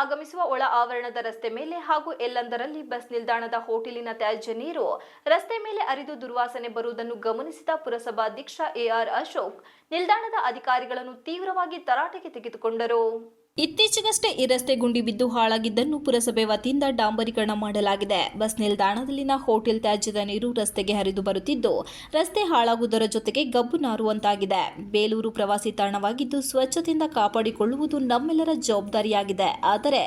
ಆಗಮಿಸುವ ಒಳ ಆವರಣದ ರಸ್ತೆ ಮೇಲೆ ಹಾಗೂ ಎಲ್ಲಂದರಲ್ಲಿ ಬಸ್ ನಿಲ್ದಾಣದ ಹೋಟೆಲಿನ ತ್ಯಾಜ್ಯ ನೀರು, ರಸ್ತೆ ಮೇಲೆ ಅರಿದು ದುರ್ವಾಸನೆ ಬರುವುದನ್ನು ಗಮನಿಸಿದ ಪುರಸಭಾಧ್ಯಕ್ಷ ಎಆರ್ ಅಶೋಕ್, ನಿಲ್ದಾಣದ ಅಧಿಕಾರಿಗಳನ್ನು ತೀವ್ರವಾಗಿ ತರಾಟೆಗೆ ತೆಗೆದುಕೊಂಡರು. ಇತ್ತೀಚೆಗಷ್ಟೇ ಈ ರಸ್ತೆ ಗುಂಡಿ ಬಿದ್ದು ಹಾಳಾಗಿದ್ದನ್ನು ಪುರಸಭೆ ವತಿಯಿಂದ ಡಾಂಬರೀಕರಣ ಮಾಡಲಾಗಿದೆ. ಬಸ್ ನಿಲ್ದಾಣದಲ್ಲಿನ ಹೋಟೆಲ್ ತ್ಯಾಜ್ಯದ ನೀರು ರಸ್ತೆಗೆ ಹರಿದು ಬರುತ್ತಿದ್ದು, ರಸ್ತೆ ಹಾಳಾಗುವುದರ ಜೊತೆಗೆ ಗಬ್ಬು ನಾರುವಂತಾಗಿದೆ. ಬೇಲೂರು ಪ್ರವಾಸಿ ತಾಣವಾಗಿದ್ದು ಸ್ವಚ್ಛತೆಯಿಂದ ಕಾಪಾಡಿಕೊಳ್ಳುವುದು ನಮ್ಮೆಲ್ಲರ ಜವಾಬ್ದಾರಿಯಾಗಿದೆ. ಆದರೆ,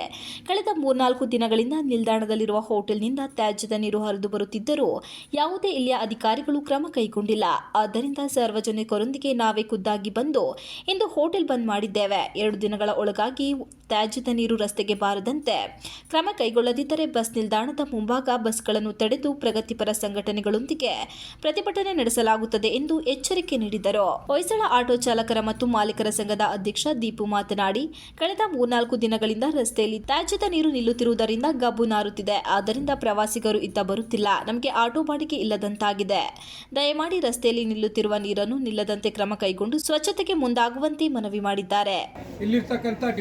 ಕಳೆದ ಮೂರ್ನಾಲ್ಕು ದಿನಗಳಿಂದ ನಿಲ್ದಾಣದಲ್ಲಿರುವ ಹೋಟೆಲ್ನಿಂದ ತ್ಯಾಜ್ಯದ ನೀರು ಹರಿದು ಬರುತ್ತಿದ್ದರೂ, ಯಾವುದೇ ಇಲ್ಲಿಯ ಅಧಿಕಾರಿಗಳು ಕ್ರಮ ಕೈಗೊಂಡಿಲ್ಲ. ಆದ್ದರಿಂದ ಸಾರ್ವಜನಿಕರೊಂದಿಗೆ ನಾವೇ ಖುದ್ದಾಗಿ ಬಂದು ಇಂದು ಹೋಟೆಲ್ ಬಂದ್ ಮಾಡಿದ್ದೇವೆ. ಎರಡು ದಿನಗಳ ಒಳಗಾಗಿ ತ್ಯಾಜ್ಯದ ನೀರು ರಸ್ತೆಗೆ ಬಾರದಂತೆ ಕ್ರಮ ಕೈಗೊಳ್ಳದಿದ್ದರೆ ಬಸ್ ನಿಲ್ದಾಣದ ಮುಂಭಾಗ ಬಸ್ಗಳನ್ನು ತಡೆದು ಪ್ರಗತಿಪರ ಸಂಘಟನೆಗಳೊಂದಿಗೆ ಪ್ರತಿಭಟನೆ ನಡೆಸಲಾಗುತ್ತದೆ ಎಂದು ಎಚ್ಚರಿಕೆ ನೀಡಿದರು. ಹೊಯ್ಸಳ ಆಟೋ ಚಾಲಕರ ಮತ್ತು ಮಾಲೀಕರ ಸಂಘದ ಅಧ್ಯಕ್ಷ ದೀಪು ಮಾತನಾಡಿ, ಕಳೆದ ಮೂರ್ನಾಲ್ಕು ದಿನಗಳಿಂದ ರಸ್ತೆಯಲ್ಲಿ ತ್ಯಾಜ್ಯದ ನೀರು ನಿಲ್ಲುತ್ತಿರುವುದರಿಂದ ಗಬ್ಬು ನಾರುತ್ತಿದೆ. ಆದ್ದರಿಂದ ಪ್ರವಾಸಿಗರು ಇದ್ದ ಬರುತ್ತಿಲ್ಲ. ನಮಗೆ ಆಟೋ ಬಾಡಿಗೆ ಇಲ್ಲದಂತಾಗಿದೆ. ದಯಮಾಡಿ ರಸ್ತೆಯಲ್ಲಿ ನಿಲ್ಲುತ್ತಿರುವ ನೀರನ್ನು ನಿಲ್ಲದಂತೆ ಕ್ರಮ ಕೈಗೊಂಡು ಸ್ವಚ್ಛತೆಗೆ ಮುಂದಾಗುವಂತೆ ಮನವಿ ಮಾಡಿದ್ದಾರೆ.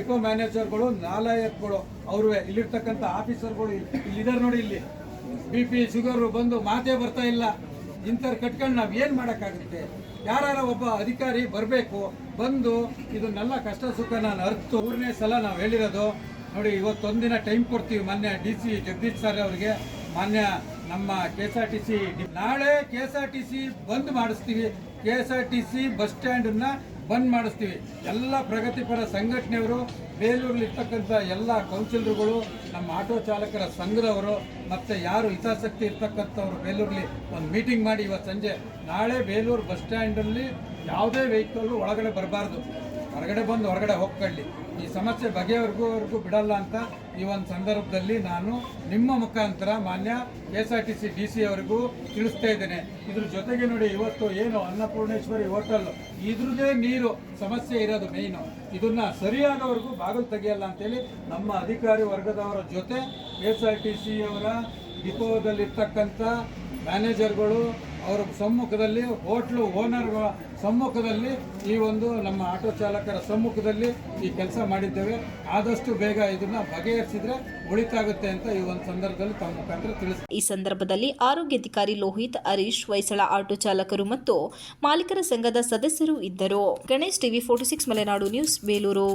ಡಿಪೋ ಮ್ಯಾನೇಜರ್ಗಳು, ನಾಲಾಯಕ್ಗಳು ಅವರು ಇಲ್ಲಿರ್ತಕ್ಕಂಥ ಆಫೀಸರ್ಗಳು ಇಲ್ಲಿದ್ದಾರೆ ನೋಡಿ ಇಲ್ಲಿ. ಬಿ ಪಿ ಶುಗರು ಬಂದು ಮಾತೇ ಬರ್ತಾ ಇಲ್ಲ. ಇಂಥವ್ರು ಕಟ್ಕೊಂಡು ನಾವು ಏನು ಮಾಡೋಕ್ಕಾಗುತ್ತೆ? ಯಾರ ಒಬ್ಬ ಅಧಿಕಾರಿ ಬರಬೇಕು, ಬಂದು ಇದನ್ನೆಲ್ಲ ಕಷ್ಟ ಸುಖ ನಾನು ಅರ್ತು. ಮೂರನೇ ಸಲ ನಾವು ಹೇಳಿರೋದು, ನೋಡಿ ಇವತ್ತೊಂದಿನ ಟೈಮ್ ಕೊಡ್ತೀವಿ ಮೊನ್ನೆ ಡಿ ಸಿ ಜಗದೀಶ್ ಸರ್ ಅವರಿಗೆ ಮಾನ್ಯ ನಮ್ಮ K S R T C ನಾಳೆ K S R T C ಬಂದ್ ಮಾಡಿಸ್ತೀವಿ. K S R T C bus ಸ್ಟ್ಯಾಂಡನ್ನ ಬಂದ್ ಮಾಡಿಸ್ತೀವಿ. ಎಲ್ಲ ಪ್ರಗತಿಪರ ಸಂಘಟನೆಯವರು ಬೇಲೂರಲ್ಲಿರ್ತಕ್ಕಂಥ ಎಲ್ಲ ಕೌನ್ಸಿಲರ್ಗಳು, ನಮ್ಮ ಆಟೋ ಚಾಲಕರ ಸಂಘದವರು, ಮತ್ತು ಯಾರು ಹಿತಾಸಕ್ತಿ ಇರ್ತಕ್ಕಂಥವ್ರು ಬೇಲೂರಲ್ಲಿ ಒಂದು ಮೀಟಿಂಗ್ ಮಾಡಿ ಇವತ್ತು ಸಂಜೆ. ನಾಳೆ ಬೇಲೂರು ಬಸ್ ಸ್ಟ್ಯಾಂಡಲ್ಲಿ ಯಾವುದೇ ವೆಹಿಕಲ್ಲು ಒಳಗಡೆ ಬರಬಾರ್ದು. ಹೊರಗಡೆ ಬಂದು ಹೊರಗಡೆ ಹೋಗ್ಕೊಳ್ಳಿ. ಈ ಸಮಸ್ಯೆ ಬಗೆಯವರೆಗೂ ಬಿಡಲ್ಲ ಅಂತ ಈ ಒಂದು ಸಂದರ್ಭದಲ್ಲಿ ನಾನು ನಿಮ್ಮ ಮುಖಾಂತರ ಮಾನ್ಯ K S R T C D C ಅವರಿಗೂ ತಿಳಿಸ್ತಾ ಇದ್ದೇನೆ. ಇದ್ರ ಜೊತೆಗೆ ನೋಡಿ, ಇವತ್ತು ಏನು ಅನ್ನಪೂರ್ಣೇಶ್ವರಿ ಹೋಟೆಲ್, ಇದ್ರದ್ದೇ ನೀರು ಸಮಸ್ಯೆ ಇರೋದು ಮೇಯ್ನು ಇದನ್ನ ಸರಿಯಾದವರೆಗೂ ಬಾಗಿಲು ತೆಗೆಯಲ್ಲ ಅಂತೇಳಿ ನಮ್ಮ ಅಧಿಕಾರಿ ವರ್ಗದವರ ಜೊತೆ K S R T C ಅವರ ಡಿಪೋದಲ್ಲಿರ್ತಕ್ಕಂಥ ಮ್ಯಾನೇಜರ್ಗಳು ಅವರ ಸಮ್ಮುಖದಲ್ಲಿ ಹೋಟ್ಲು ಓನರ್ಗಳ ಸಮ್ಮುಖದಲ್ಲಿ ಈ ಒಂದು ನಮ್ಮ ಆಟೋ ಚಾಲಕರ ಸಮ್ಮುಖದಲ್ಲಿ ಈ ಕೆಲಸ ಮಾಡಿದ್ದೇವೆ. ಆದಷ್ಟು ಬೇಗ ಇದನ್ನ ಬಗೆಹರಿಸಿದ್ರೆ ಉಳಿತಾಗುತ್ತೆ ಅಂತ ಈ ಒಂದು ಸಂದರ್ಭದಲ್ಲಿ ತಮ್ಮ ಮುಖಾಂತರ ಈ ಸಂದರ್ಭದಲ್ಲಿ ಆರೋಗ್ಯಾಧಿಕಾರಿ ಲೋಹಿತ್, ಹರೀಶ್ ಹೊಯ್ಸಳ ಆಟೋ ಚಾಲಕರು ಮತ್ತು ಮಾಲೀಕರ ಸಂಘದ ಸದಸ್ಯರು ಇದ್ದರು. Ganesh TV forty six Malenadu news, Belur.